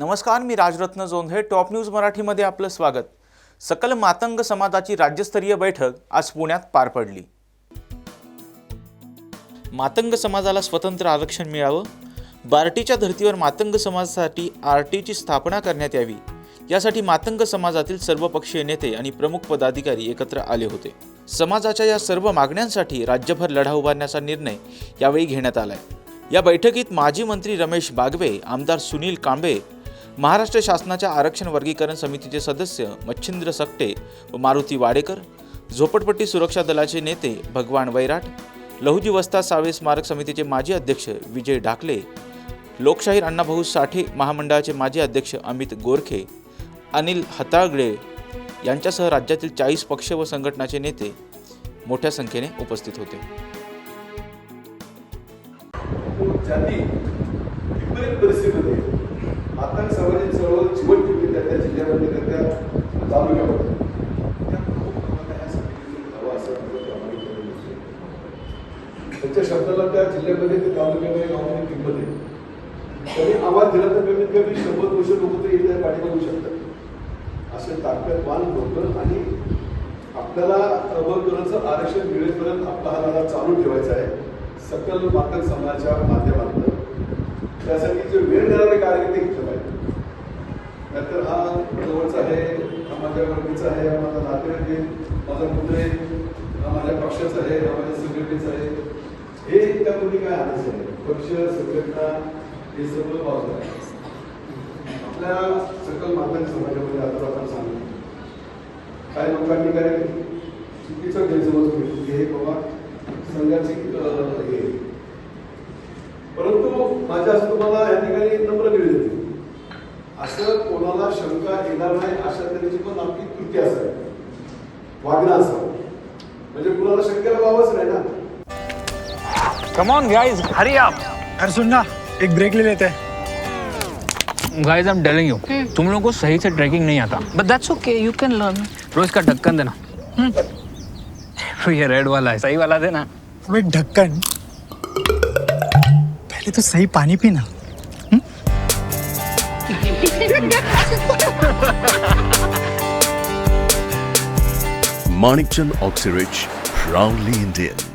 नमस्कार मी Rajratna Jondhale top news मराठीमध्ये आपलं स्वागत. सकल मातंग समाजाची राज्यस्तरीय बैठक आज पुण्यात पार पडली. मातंग समाजाला स्वतंत्र आरक्षण मिळावं? बार्टीच्या धर्तीवर मातंग समाजासाठी आर टीची स्थापना करण्यात यावी? यासाठी मातंग समाजातील सर्वपक्षीय नेते आणि प्रमुख पदाधिकारी एकत्र आले होते. समाजाच्या या सर्व मागण्यांसाठी राज्यभर लढा उभारण्याचा निर्णय यावेळी घेण्यात आलाय. या बैठकीत माजी मंत्री रमेश बागवे आमदार सुनील कांबे महाराष्ट्र शासनाच्या आरक्षण वर्गीकरण समितीचे सदस्य मच्छिंद्र सकटे व मारुती वाडेकर झोपडपट्टी सुरक्षा दलाचे नेते भगवान वैराट लहुजी वस्ता सावे स्मारक समितीचे माजी अध्यक्ष विजय ढाकले लोकशाहीर अण्णाभाऊ साठे महामंडळाचे माजी अध्यक्ष अमित गोरखे अनिल हताळगळे यांच्यासह राज्यातील चाळीस पक्ष व संघटनाचे नेते मोठ्या संख्येने उपस्थित होते. जाती विपरीत परिस्थितीमध्ये आता समाजाची चळवळ चिवट टिकली त्या त्या जिल्ह्यामध्ये त्या त्या तालुक्यामध्ये त्या त्यांच्या शब्दाला त्या जिल्ह्यामध्ये ते तालुक्यामध्ये गावामध्ये किंमत आहे. त्यांनी आवाज दिला तर कमीत कमी शंभर वर्ष लोक तरी येत्या पाठीमागू शकतात. असे ताकदवान लोक आणि आपल्याला प्रबोधनाचं आरक्षण मिळेपर्यंत आपला हा लढा चालू ठेवायचा आहे. सकल मातक समाजाच्या माध्यमातून. त्यासाठी जे वेळ देणारे कार्यकर्ते घेतलं पाहिजे. नाहीतर हा जवळचा आहे हा माझ्या वर्गीचा आहे हा माझा नातेवाईक आहे माझा मित्र आहे हा माझ्या पक्षाचा आहे हा माझ्या संघटनेचा आहे. हे त्यामध्ये काय आदेश आहे. पक्ष संघटना हे सगळं बाजूला आहे. आपल्या सकल मातंग समाजामध्ये आता आपण सांगतो काही लोकांनी काय चुकीचा गैरसमज केली की हे बाबा संघाची हे. परंतु माझ्या असं तुम्हाला या ठिकाणी नम्र वेळ देते असं कोणाला शंका येणार नाही अशा तऱ्हेची पण आपली कृती असावी. वागणं असावं. म्हणजे कुणाला शंकेला वावच नाही ना. Come on, guys, hurry up. अरे सुन ना एक ब्रेक ले लेते. हैं Guys, I'm telling you, तुम लोगों को सही से ट्रैकिंग नहीं आता. But that's okay, you can learn. रोज का ढक्कन देना. ये रेड वाला है सही वाला देना. अबे ढक्कन पहले तो सही पानी पीना Manikchand Oxyrich, proudly Indian.